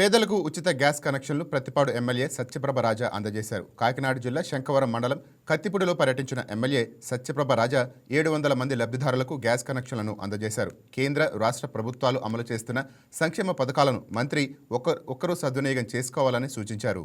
పేదలకు ఉచిత గ్యాస్ కనెక్షన్లు ప్రతిపాడు ఎమ్మెల్యే సత్యప్రభ రాజా అందజేశారు. కాకినాడ జిల్లా శంఖవరం మండలం కత్తిపూడిలో పర్యటించిన ఎమ్మెల్యే సత్యప్రభ రాజా ఏడు వందల మంది లబ్ధిదారులకు గ్యాస్ కనెక్షన్లను అందజేశారు. కేంద్ర రాష్ట్ర ప్రభుత్వాలు అమలు చేస్తున్న సంక్షేమ పథకాలను మంత్రి ఒక్క ఒక్కరూ సద్వినియోగం చేసుకోవాలని సూచించారు.